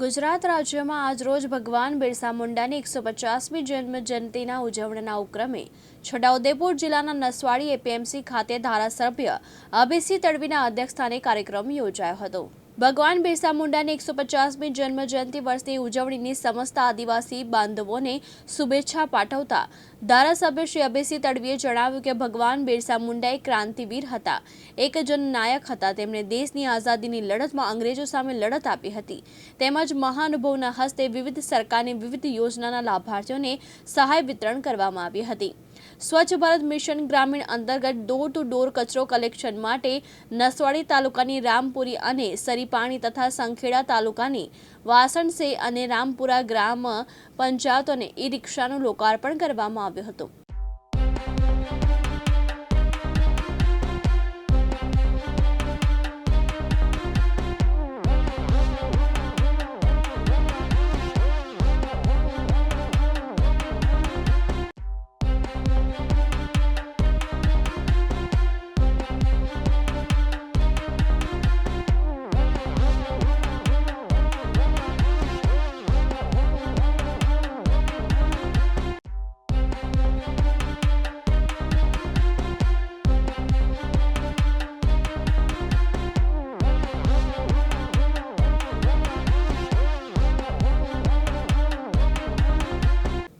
ગુજરાત રાજ્યમાં આજરોજ ભગવાન બિરસા મુંડાની એકસો પચાસમી જન્મ જયંતિના ઉજવણીના ઉપક્રમે છોટાઉદેપુર જિલ્લાના નસવાડી એપીએમસી ખાતે ધારાસભ્ય અભિસિંહ તડવીના અધ્યક્ષસ્થાને કાર્યક્રમ યોજાયો હતો. ભગવાન બિરસા મુંડાની એકસો પચાસમી જન્મ જયંતિ વર્ષની ઉજવણીની સમસ્ત આદિવાસી બાંધવોને શુભેચ્છા પાઠવતા ધારાસભ્ય શ્રી અભયસિંહ તડવીએ જણાવ્યું કે ભગવાન બિરસા મુંડા એક ક્રાંતિવીર હતા. એક જનનાયક હતા. તેમણે દેશની આઝાદીની લડતમાં અંગ્રેજો સામે લડત આપી હતી. તેમજ મહાનુભવના હસ્તે વિવિધ સરકારની વિવિધ યોજનાના લાભાર્થીઓને સહાય વિતરણ કરવામાં આવી હતી. સ્વચ્છ ભારત મિશન ગ્રામીણ અંતર્ગત ડોર ટુ ડોર કચરો કલેક્શન માટે નસવાડી તાલુકાની રામપુરી અને સરીપાણી તથા સંખેડા તાલુકાની વાસણસે અને રામપુરા ગ્રામ પંચાયતોને ઈ રિક્ષાનું લોકાર્પણ કરવામાં આવ્યું હતું.